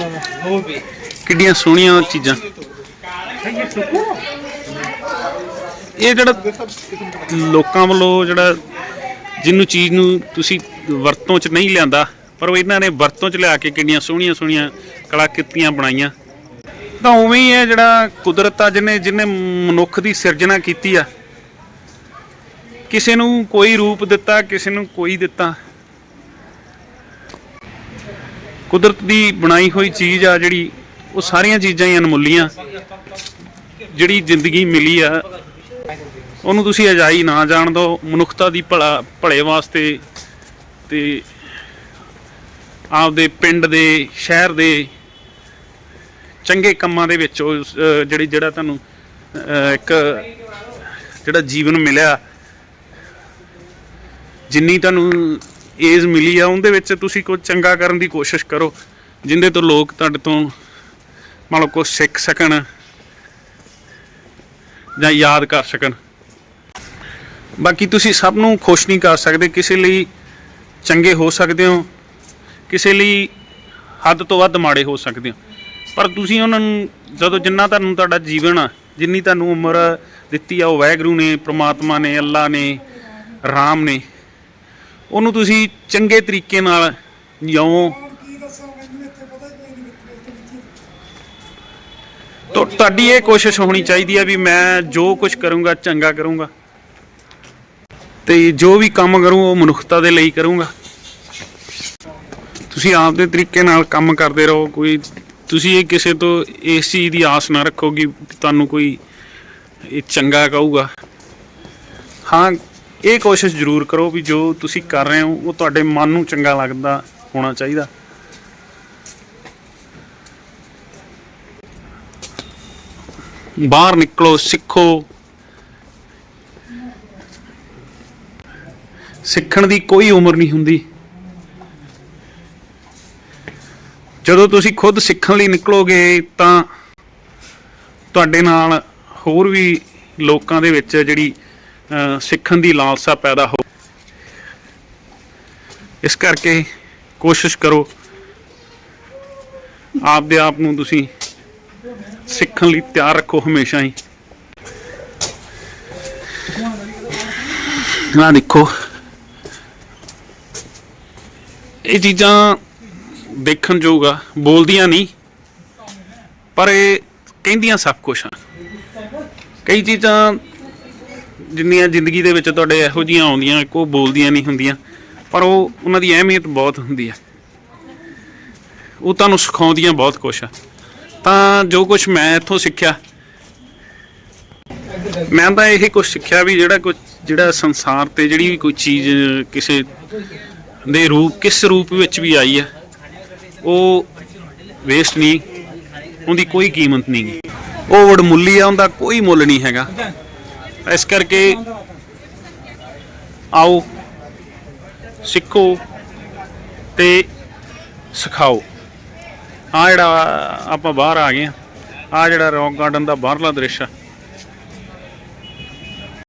ਹੋਰ ਕਿੱਡੀਆਂ ਸੋਹਣੀਆਂ ਚੀਜ਼ਾਂ। ਇਹ ਜਿਹੜਾ ਲੋਕਾਂ ਵੱਲੋਂ ਜਿਹੜਾ ਜਿਹਨੂੰ ਚੀਜ਼ ਨੂੰ ਤੁਸੀਂ ਵਰਤੋਂ 'ਚ ਨਹੀਂ ਲਿਆਂਦਾ, ਪਰ ਉਹ ਇਹਨਾਂ ਨੇ ਵਰਤੋਂ 'ਚ ਲਿਆ ਕੇ ਕਿੰਨੀਆਂ ਸੋਹਣੀਆਂ ਸੋਹਣੀਆਂ ਕਲਾਕ੍ਰਿਤੀਆਂ ਬਣਾਈਆਂ। ਤਾਂ ਉਵੇਂ ਹੀ ਹੈ ਜਿਹੜਾ ਕੁਦਰਤ ਆ, ਜਿਹਨੇ ਜਿਹਨੇ ਮਨੁੱਖ ਦੀ ਸਿਰਜਣਾ ਕੀਤੀ ਆ, ਕਿਸੇ ਨੂੰ ਕੋਈ ਰੂਪ ਦਿੱਤਾ, ਕਿਸੇ ਨੂੰ ਕੋਈ ਦਿੱਤਾ। ਕੁਦਰਤ ਦੀ ਬਣਾਈ ਹੋਈ ਚੀਜ਼ ਆ ਜਿਹੜੀ, ਉਹ ਸਾਰੀਆਂ ਚੀਜ਼ਾਂ ਹੀ ਅਨਮੁੱਲੀਆਂ। ਜਿਹੜੀ ਜ਼ਿੰਦਗੀ ਮਿਲੀ ਆ, ਉਹਨੂੰ ਤੁਸੀਂ ਅਜਾਈ ਨਾ ਜਾਣ ਦਿਓ ਮਨੁੱਖਤਾ ਦੀ ਭਲਾ, ਭਲੇ ਵਾਸਤੇ ਤੇ ਆਪਦੇ ਪਿੰਡ ਦੇ, ਸ਼ਹਿਰ ਦੇ ਚੰਗੇ ਕੰਮਾਂ ਦੇ ਵਿੱਚ ਉਹ ਜਿਹੜੀ, ਜਿਹੜਾ ਤੁਹਾਨੂੰ ਇੱਕ ਜਿਹੜਾ ਜੀਵਨ ਮਿਲਿਆ, ਜਿੰਨੀ ਤੁਹਾਨੂੰ ਏਜ ਮਿਲੀ ਆ, ਉਹਦੇ ਵਿੱਚ ਤੁਸੀਂ ਕੁਝ ਚੰਗਾ ਕਰਨ ਦੀ ਕੋਸ਼ਿਸ਼ ਕਰੋ, ਜਿੰਦੇ ਤੋਂ ਲੋਕ ਤੁਹਾਡੇ ਤੋਂ ਮੰਨ ਲਓ ਕੁਝ ਸਿੱਖ ਸਕਣ ਜਾਂ ਯਾਦ ਕਰ ਸਕਣ। ਬਾਕੀ ਤੁਸੀਂ ਸਭ ਨੂੰ ਖੁਸ਼ ਨਹੀਂ ਕਰ ਸਕਦੇ, ਕਿਸੇ ਲਈ ਚੰਗੇ ਹੋ ਸਕਦੇ ਹੋ, ਕਿਸੇ ਲਈ ਹੱਦ ਤੋਂ ਵੱਧ ਮਾੜੇ ਹੋ ਸਕਦੇ ਹੋ। ਪਰ ਤੁਸੀਂ ਉਹਨਾਂ ਨੂੰ, ਜਦੋਂ ਜਿੰਨਾ ਤੁਹਾਨੂੰ ਤੁਹਾਡਾ ਜੀਵਨ ਆ, ਜਿੰਨੀ ਤੁਹਾਨੂੰ ਉਮਰ ਦਿੱਤੀ ਆ, ਉਹ ਵਾਹਿਗੁਰੂ ਨੇ, ਪ੍ਰਮਾਤਮਾ ਨੇ ਅੱਲਾ ਨੇ, ਰਾਮ ਨੇ ਉਹਨੂੰ ਤੁਸੀਂ ਚੰਗੇ ਤਰੀਕੇ ਨਾਲ ਜਿਉਂ ਤੋ, ਤੁਹਾਡੀ ਇਹ ਕੋਸ਼ਿਸ਼ ਹੋਣੀ ਚਾਹੀਦੀ ਹੈ ਵੀ ਮੈਂ ਜੋ ਕੁਝ ਕਰੂੰਗਾ, ਚੰਗਾ ਕਰੂੰਗਾ। ਤੇ ਜੋ ਵੀ ਕੰਮ ਕਰੂੰ, ਉਹ ਮਨੁੱਖਤਾ ਦੇ ਲਈ ਕਰੂੰਗਾ। ਤੁਸੀਂ ਆਪਦੇ ਤਰੀਕੇ ਨਾਲ ਕੰਮ ਕਰਦੇ ਰਹੋ, ਕੋਈ ਤੁਸੀਂ ਇਹ ਕਿਸੇ ਤੋਂ ਇਸ ਚੀਜ਼ ਦੀ ਆਸ ਨਾ ਰੱਖੋ ਕਿ ਤੁਹਾਨੂੰ ਕੋਈ ਇਹ ਚੰਗਾ ਕਹੂਗਾ। ਹਾਂ ਇਹ ਕੋਸ਼ਿਸ਼ ਜ਼ਰੂਰ ਕਰੋ ਵੀ ਜੋ ਤੁਸੀਂ ਕਰ ਰਹੇ ਹੋ, ਉਹ ਤੁਹਾਡੇ ਮਨ ਨੂੰ ਚੰਗਾ ਲੱਗਦਾ ਹੋਣਾ ਚਾਹੀਦਾ। ਬਾਹਰ ਨਿਕਲੋ, ਸਿੱਖੋ। ਸਿੱਖਣ ਦੀ ਕੋਈ ਉਮਰ ਨਹੀਂ ਹੁੰਦੀ। ਜਦੋਂ ਤੁਸੀਂ ਖੁਦ ਸਿੱਖਣ ਲਈ ਨਿਕਲੋਗੇ, ਤਾਂ ਤੁਹਾਡੇ ਨਾਲ ਹੋਰ ਵੀ ਲੋਕਾਂ ਦੇ ਵਿੱਚ ਜਿਹੜੀ ਸਿੱਖਣ ਦੀ ਲਾਲਸਾ ਪੈਦਾ ਹੋ ਇਸ ਕਰਕੇ ਕੋਸ਼ਿਸ਼ ਕਰੋ। ਆਪਦੇ ਆਪ ਨੂੰ ਤੁਸੀਂ ਸਿੱਖਣ ਲਈ ਤਿਆਰ ਰੱਖੋ ਹਮੇਸ਼ਾ ਹੀ। ਨਾ ਦੇਖੋ। ਇਹ ਚੀਜ਼ਾਂ ਦੇਖਣ ਯੋਗ ਆ, ਬੋਲਦੀਆਂ ਨਹੀਂ, ਪਰ ਇਹ ਕਹਿੰਦੀਆਂ ਸਭ ਕੁਝ ਆ। ਕਈ ਚੀਜ਼ਾਂ ਜਿੰਨੀਆਂ ਜ਼ਿੰਦਗੀ ਦੇ ਵਿੱਚ ਤੁਹਾਡੇ ਇਹੋ ਜੀਆਂ ਆਉਂਦੀਆਂ ਕੋ ਬੋਲਦੀਆਂ ਨਹੀਂ ਹੁੰਦੀਆਂ, ਪਰ ਉਹ ਉਹਨਾਂ ਦੀ ਅਹਿਮੀਅਤ ਬਹੁਤ ਹੁੰਦੀ ਆ। ਉਹ ਤੁਹਾਨੂੰ ਸਿਖਾਉਂਦੀਆਂ ਬਹੁਤ ਕੁਝ ਆ। ਤਾਂ ਜੋ ਕੁਝ ਮੈਂ ਇੱਥੋਂ ਸਿੱਖਿਆ, ਮੈਂ ਤਾਂ ਇਹ ਕੁਝ ਸਿੱਖਿਆ ਵੀ ਜਿਹੜਾ ਕੁਝ ਜਿਹੜਾ ਸੰਸਾਰ ਤੇ ਜਿਹੜੀ ਵੀ ਕੋਈ ਚੀਜ਼ ਕਿਸੇ ਦੇ ਰੂਪ, ਕਿਸ ਰੂਪ ਵਿੱਚ ਵੀ ਆਈ ਆ, ਉਹ ਵੇਸਟ ਨਹੀਂ, ਉਹਦੀ ਕੋਈ ਕੀਮਤ ਨਹੀਂ ਉਹ ਵਡਮੁੱਲੀ ਆ, ਉਹਦਾ ਕੋਈ ਮੁੱਲ ਨਹੀਂ ਹੈਗਾ। ਇਸ ਕਰਕੇ ਆਓ, ਸਿੱਖੋ ਤੇ ਸਿਖਾਓ। ਆ ਜਿਹੜਾ ਆਪਾਂ ਬਾਹਰ ਆ ਗਏ ਆ ਆ ਜਿਹੜਾ ਰੌਕ ਗਾਰਡਨ ਦਾ ਬਾਹਰਲਾ ਦ੍ਰਿਸ਼ ਆ।